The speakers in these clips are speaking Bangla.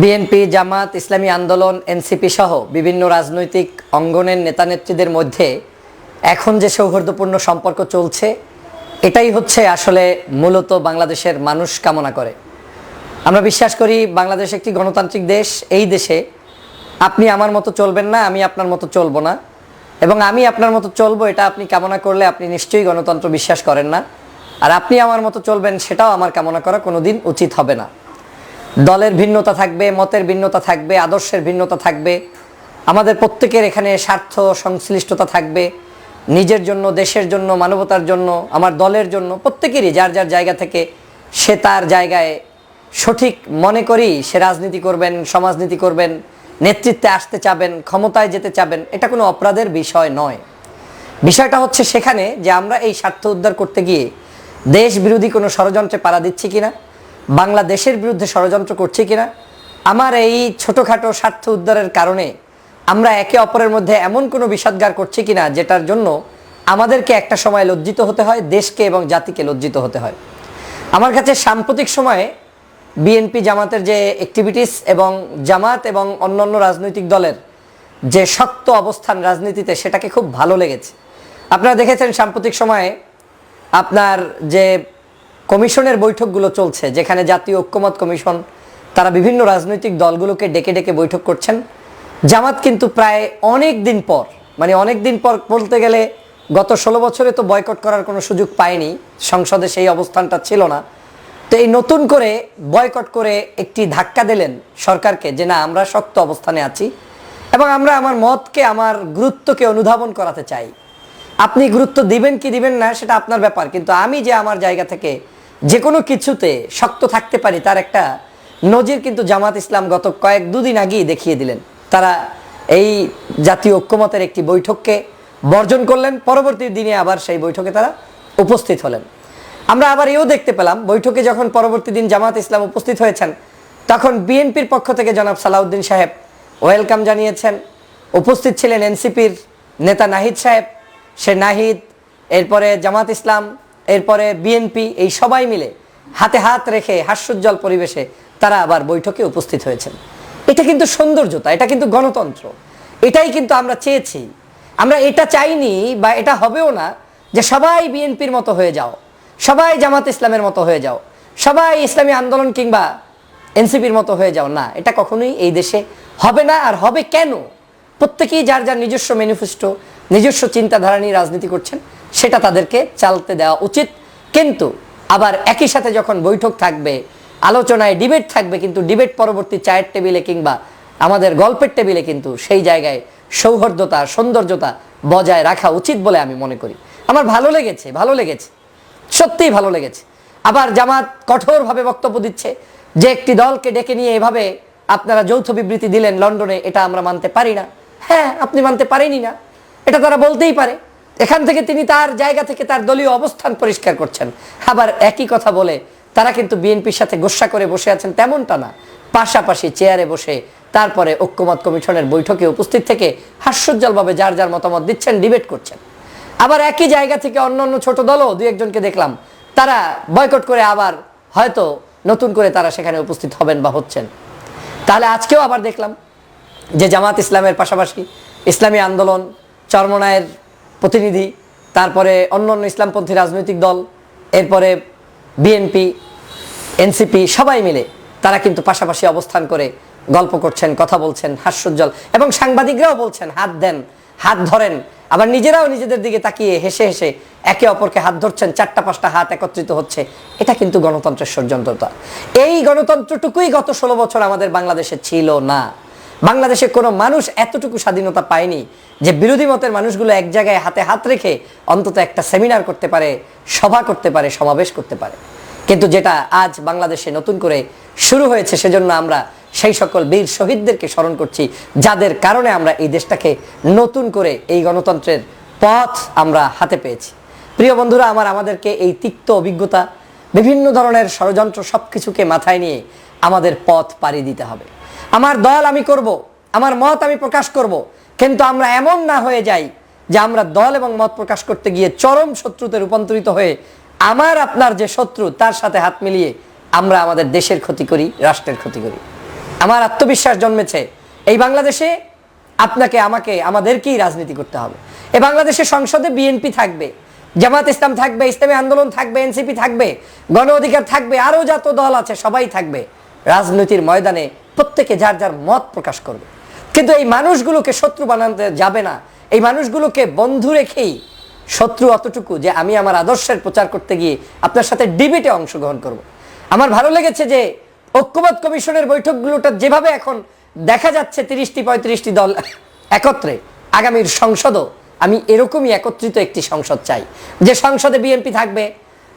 বিএনপি, জামাত, ইসলামী আন্দোলন, এনসিপি সহ বিভিন্ন রাজনৈতিক অঙ্গনের নেতানেত্রীদের মধ্যে এখন যে সৌহার্দ্যপূর্ণ সম্পর্ক চলছে, এটাই হচ্ছে আসলে মূলত বাংলাদেশের মানুষ কামনা করে। আমরা বিশ্বাস করি বাংলাদেশ একটি গণতান্ত্রিক দেশ, এই দেশে আপনি আমার মতো চলবেন না, আমি আপনার মতো চলবো না। এবং আমি আপনার মতো চলবো, এটা আপনি কামনা করলে আপনি নিশ্চয়ই গণতন্ত্র বিশ্বাস করেন না। আর আপনি আমার মতো চলবেন সেটাও আমার কামনা করা কোনোদিন উচিত হবে না। দলের ভিন্নতা থাকবে, মতের ভিন্নতা থাকবে, আদর্শের ভিন্নতা থাকবে। আমাদের প্রত্যেকের এখানে স্বার্থ, সংশ্লিষ্টতা থাকবে। নিজের জন্য, দেশের জন্য, মানবতার জন্য, আমার দলের জন্য, প্রত্যেকেরই যার যার জায়গা থেকে সে তার জায়গায় সঠিক মনে করি সে রাজনীতি করবেন, সমাজনীতি করবেন, নেতৃত্বে আসতে চাবেন, ক্ষমতায় যেতে চাবেন, এটা কোনো অপরাধের বিষয় নয়। বিষয়টা হচ্ছে সেখানে যে আমরা এই স্বার্থ উদ্ধার করতে গিয়ে দেশ বিরোধী কোনো ষড়যন্ত্রে পাড়া দিচ্ছি কিনা? বাংলাদেশের বিরুদ্ধে ষড়যন্ত্র করছি কিনা? আমার এই ছোটোখাটো স্বার্থ উদ্ধারের কারণে আমরা একে অপরের মধ্যে এমন কোনো বিষাদগার করছি কিনা, যেটার জন্য আমাদেরকে একটা সময় লজ্জিত হতে হয়, দেশকে এবং জাতিকে লজ্জিত হতে হয়। আমার কাছে সাম্প্রতিক সময়ে বিএনপি জামাতের যে অ্যাক্টিভিটিস এবং জামাত এবং অন্যান্য রাজনৈতিক দলের যে শক্ত অবস্থান রাজনীতিতে, সেটাকে খুব ভালো লেগেছে। আপনারা দেখেছেন সাম্প্রতিক সময়ে আপনার যে কমিশনের বৈঠকগুলো চলছে, যেখানে জাতীয় ঐক্যমত কমিশন, তারা বিভিন্ন রাজনৈতিক দলগুলোকে ডেকে ডেকে বৈঠক করছেন। জামাত কিন্তু প্রায় অনেক দিন পর মানে অনেক দিন পর বলতে গেলে গত ষোলো বছরে তো বয়কট করার কোনো সুযোগ পায়নি, সংসদে সেই অবস্থানটা ছিল না। তো এই নতুন করে বয়কট করে একটি ধাক্কা দিলেন সরকারকে যে না, আমরা শক্ত অবস্থানে আছি এবং আমরা আমার মতকে, আমার গুরুত্বকে অনুধাবন করাতে চাই। আপনি গুরুত্ব দিবেন কি দিবেন না, সেটা আপনার ব্যাপার। কিন্তু আমি যে আমার জায়গা থেকে যে কোনো কিছুতে শক্ত থাকতে পারি, তার একটা নজির কিন্তু জামাত ইসলাম গত কয়েক দুদিন আগেই দেখিয়ে দিলেন। তারা এই জাতীয় ঐক্যমতের একটি বৈঠককে বর্জন করলেন, পরবর্তী দিনে আবার সেই বৈঠকে তারা উপস্থিত হলেন। আমরা আবার এও দেখতে পেলাম, বৈঠকে যখন পরবর্তী দিন জামাত ইসলাম উপস্থিত হয়েছেন, তখন বিএনপির পক্ষ থেকে জনাব সালাউদ্দিন সাহেব ওয়েলকাম জানিয়েছেন। উপস্থিত ছিলেন এনসিপির নেতা নাহিদ সাহেব সে নাহিদ, এরপরে জামাত ইসলাম, এরপরে বিএনপি এই সবাই মিলে হাতে হাত রেখে হাস্যোজ্জ্বল পরিবেশে তারা আবার বৈঠকে উপস্থিত হয়েছেন। এটা কিন্তু সৌন্দর্যতা, এটা কিন্তু গণতন্ত্র। এটাই কিন্তু আমরা চেয়েছি। আমরা এটা চাইনি বা এটা হবেও না যে সবাই বিএনপির মতো হয়ে যাও, সবাই জামাত ইসলামের মতো হয়ে যাও, সবাই ইসলামী আন্দোলন কিংবা এনসিপির মতো হয়ে যাও। না, এটা কখনোই এই দেশে হবে না আর হবে কেন? প্রত্যেকেই যার যার নিজস্ব ম্যানিফেস্টো নিজস্ব চিন্তাধারা নিয়ে রাজনীতি করছেন, সেটা তাদেরকে চালতে দেওয়া উচিত। কিন্তু আবার একই সাথে যখন বৈঠক থাকবে, আলোচনায় ডিবেট থাকবে, কিন্তু ডিবেট পরবর্তী চায়ের টেবিলে কিংবা আমাদের গল্পের টেবিলে কিন্তু সেই জায়গায় সৌহার্দ্যতা, সৌন্দর্যতা বজায় রাখা উচিত বলে আমি মনে করি। আমার ভালো লেগেছে ভালো লেগেছে, সত্যিই ভালো লেগেছে। আবার জামাত কঠোরভাবে বক্তব্য দিচ্ছে যে একটি দলকে ডেকে নিয়ে এভাবে আপনারা যৌথ বিবৃতি দিলেন লন্ডনে, এটা আমরা মানতে পারি না। হ্যাঁ আপনি মানতে পারেনি না। এটা তারা বলতেই পারে। এখান থেকে তিনি তার জায়গা থেকে তার দলীয় অবস্থান পরিষ্কার করছেন। আবার একই কথা বলে, তারা কিন্তু বিএনপির সাথে গোসা করে বসে আছেন তেমনটা না। পাশাপাশি চেয়ারে বসে তারপরে ঐক্যমত কমিশনের বৈঠকে উপস্থিত থেকে হাস্যোজ্জ্বলভাবে যার যার মতামত দিচ্ছেন, ডিবেট করছেন। আবার একই জায়গা থেকে অন্য অন্য ছোট দলও দু একজনকে দেখলাম, তারা বয়কট করে আবার হয়তো নতুন করে তারা সেখানে উপস্থিত হবেন বা হচ্ছেন। তাহলে আজকেও আবার দেখলাম যে জামাত ইসলামের পাশাপাশি ইসলামী আন্দোলন চরমনায়ের প্রতিনিধি, তারপরে অন্য অন্য ইসলামপন্থী রাজনৈতিক দল, এরপরে বিএনপি এনসিপি সবাই মিলে তারা কিন্তু পাশাপাশি অবস্থান করে গল্প করছেন, কথা বলছেন, হাস্যোজ্জ্বল। এবং সাংবাদিকরাও বলছেন, হাত দেন, হাত ধরেন। আবার নিজেরাও নিজেদের দিকে তাকিয়ে হেসে হেসে একে অপরকে হাত ধরছেন, চারটা পাঁচটা হাত একত্রিত হচ্ছে। এটা কিন্তু গণতন্ত্রের ষড়যন্ত্রতা। এই গণতন্ত্রটুকুই গত ষোলো বছর আমাদের বাংলাদেশে ছিল না। বাংলাদেশে কোনো মানুষ এতটুকু স্বাধীনতা পায়নি যে বিরোধী মতের মানুষগুলো এক জায়গায় হাতে হাত রেখে অন্তত একটা সেমিনার করতে পারে, সভা করতে পারে, সমাবেশ করতে পারে। কিন্তু যেটা আজ বাংলাদেশে নতুন করে শুরু হয়েছে সেজন্য আমরা সেই সকল বীর শহীদদেরকে স্মরণ করছি, যাদের কারণে আমরা এই দেশটাকে নতুন করে এই গণতন্ত্রের পথ আমরা হাতে পেয়েছি। প্রিয় বন্ধুরা, আমার, আমাদেরকে এই তিক্ত অভিজ্ঞতা, বিভিন্ন ধরনের ষড়যন্ত্র সব কিছুকে মাথায় নিয়ে আমাদের পথ পাড়ি দিতে হবে। আমার দল আমি করব, আমার মত আমি প্রকাশ করব। কিন্তু আমরা এমন না হয়ে যাই যে আমরা দল এবং মত প্রকাশ করতে গিয়ে চরম শত্রুতে রূপান্তরিত হয়ে আমার, আপনার যে শত্রু, তার সাথে হাত মিলিয়ে আমরা আমাদের দেশের ক্ষতি করি, রাষ্ট্রের ক্ষতি করি। আমার আত্মবিশ্বাস জন্মেছে, এই বাংলাদেশে আপনাকে, আমাকে, আমাদেরকেই রাজনীতি করতে হবে। এই বাংলাদেশের সংসদে বিএনপি থাকবে, জামাত ইসলাম থাকবে, ইসলামী আন্দোলন থাকবে, এনসিপি থাকবে, গণ অধিকার থাকবে, আরও যত দল আছে সবাই থাকবে। রাজনীতির ময়দানে প্রত্যেকে যার যার মত প্রকাশ করবে। কিন্তু এই মানুষগুলোকে শত্রু বানাতে যাবে না। এই মানুষগুলোকে বন্ধু রেখেই শত্রু অতটুকু যে আমি আমার আদর্শের প্রচার করতে গিয়ে আপনার সাথে ডিবেটে অংশগ্রহণ করব। আমার ভালো লেগেছে যে ঐক্যবাদ কমিশনের বৈঠকগুলোটা যেভাবে এখন দেখা যাচ্ছে তিরিশটি, পঁয়ত্রিশটি দল একত্রে, আগামীর সংসদও আমি এরকমই একত্রিত একটি সংসদ চাই। যে সংসদে বিএনপি থাকবে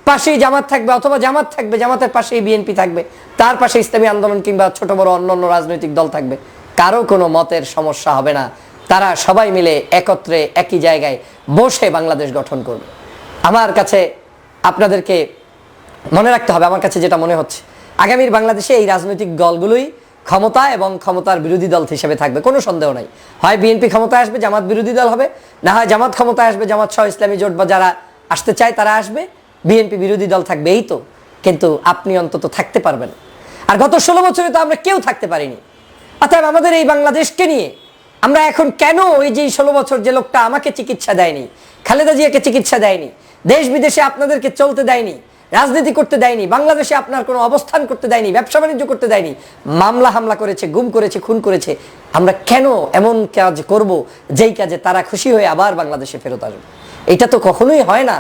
পাশেই জামাত থাকবে অথবা জামাত থাকবে, জামাতের পাশেই বিএনপি থাকবে, তার পাশে ইসলামী আন্দোলন কিংবা ছোট বড় অন্য অন্য রাজনৈতিক দল থাকবে। কারও কোনো মতের সমস্যা হবে না। তারা সবাই মিলে একত্রে একই জায়গায় বসে বাংলাদেশ গঠন করবে। আমার কাছে আপনাদেরকে মনে রাখতে হবে, আমার কাছে যেটা মনে হচ্ছে, আগামীর বাংলাদেশে এই রাজনৈতিক দলগুলোই ক্ষমতা এবং ক্ষমতার বিরোধী দল হিসেবে থাকবে, কোনো সন্দেহ নাই। হয় বিএনপি ক্ষমতায় আসবে, জামাত বিরোধী দল হবে, না হয় জামাত ক্ষমতায় আসবে, জামাত সহ ইসলামী জোট বা যারা আসতে চায় তারা আসবে বিএনপি বিরোধী দল থাকবে এই তো, কিন্তু আপনি অন্তত থাকতে পারবেন। আর গত ষোলো বছরে তো আমরা কেউ থাকতে পারিনি। অর্থাৎ আমাদের এই বাংলাদেশকে নিয়ে আমরা এখন কেন ওই যে ষোলো বছর যে লোকটা আমাকে চিকিৎসা দেয়নি, খালেদা জিয়াকে চিকিৎসা দেয়নি, দেশ বিদেশে আপনাদেরকে চলতে দেয়নি, রাজনীতি করতে দেয়নি, বাংলাদেশে আপনার কোনো অবস্থান করতে দেয়নি, ব্যবসা বাণিজ্য করতে দেয়নি, মামলা হামলা করেছে, গুম করেছে, খুন করেছে, আমরা কেন এমন কাজ করব, যেই কাজে তারা খুশি হয়ে আবার বাংলাদেশে ফেরত আসবে? এটা তো কখনোই হয় না।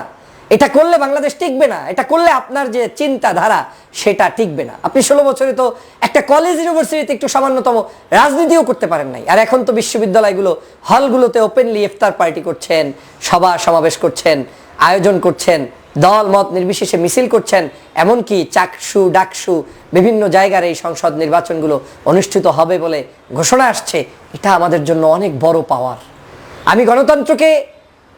এটা করলে বাংলাদেশ টিকবে না, এটা করলে আপনার যে চিন্তাধারা সেটা টিকবে না। আপনি ষোলো বছরে তো একটা কলেজ ইউনিভার্সিটিতে একটু সামান্যতম রাজনীতিও করতে পারেন নাই। আর এখন তো বিশ্ববিদ্যালয়গুলো হলগুলোতে ওপেনলি ইফতার পার্টি করছেন, সভা সমাবেশ করছেন, আয়োজন করছেন, দল, মত নির্বিশেষে মিছিল করছেন, এমনকি চাকসু, ডাকসু বিভিন্ন জায়গার এই সংসদ নির্বাচনগুলো অনুষ্ঠিত হবে বলে ঘোষণা আসছে। এটা আমাদের জন্য অনেক বড় পাওয়ার আমি গণতন্ত্রকে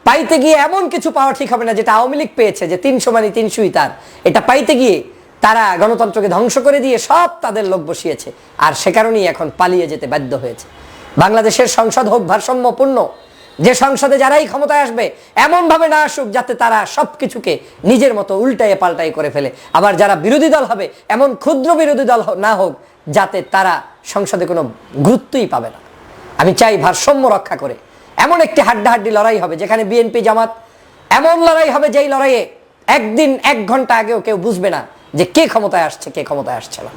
পাইতে গিয়ে এমন কিছু পাওয়া ঠিক হবে না যেটা আওয়ামী লীগ পেয়েছে, যে তিনশো মানে তিনশোই তার। এটা পাইতে গিয়ে তারা গণতন্ত্রকে ধ্বংস করে দিয়ে সব তাদের লোক বসিয়েছে, আর সে কারণেই এখন পালিয়ে যেতে বাধ্য হয়েছে। বাংলাদেশের সংসদ হোক ভারসাম্যপূর্ণ, যে সংসদে যারাই ক্ষমতায় আসবে, এমনভাবে না আসুক যাতে তারা সব কিছুকে নিজের মতো উল্টাইয়ে পাল্টাই করে ফেলে। আবার যারা বিরোধী দল হবে, এমন ক্ষুদ্র বিরোধী দল না হোক, যাতে তারা সংসদে কোনো গুরুত্বই পাবে না। আমি চাই ভারসাম্য রক্ষা করে এমন একটি হাড্ডাহাড্ডি লড়াই হবে যেখানে বিএনপি জামাত এমন লড়াই হবে যেই লড়াইয়ে একদিন এক ঘণ্টা আগেও কেউ বুঝবে না যে কে ক্ষমতায় আসছে, কে ক্ষমতায় আসছে না।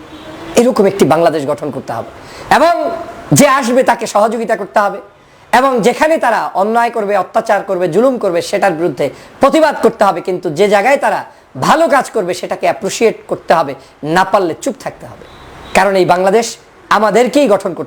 এরকম একটি বাংলাদেশ গঠন করতে হবে। এবং যে আসবে তাকে সহযোগিতা করতে হবে। এবং যেখানে তারা অন্যায় করবে, অত্যাচার করবে, জুলুম করবে, সেটার বিরুদ্ধে প্রতিবাদ করতে হবে। কিন্তু যে জায়গায় তারা ভালো কাজ করবে, সেটাকে অ্যাপ্রিসিয়েট করতে হবে। না পারলে চুপ থাকতে হবে। কারণ এই বাংলাদেশ আমাদেরকেই গঠন করতে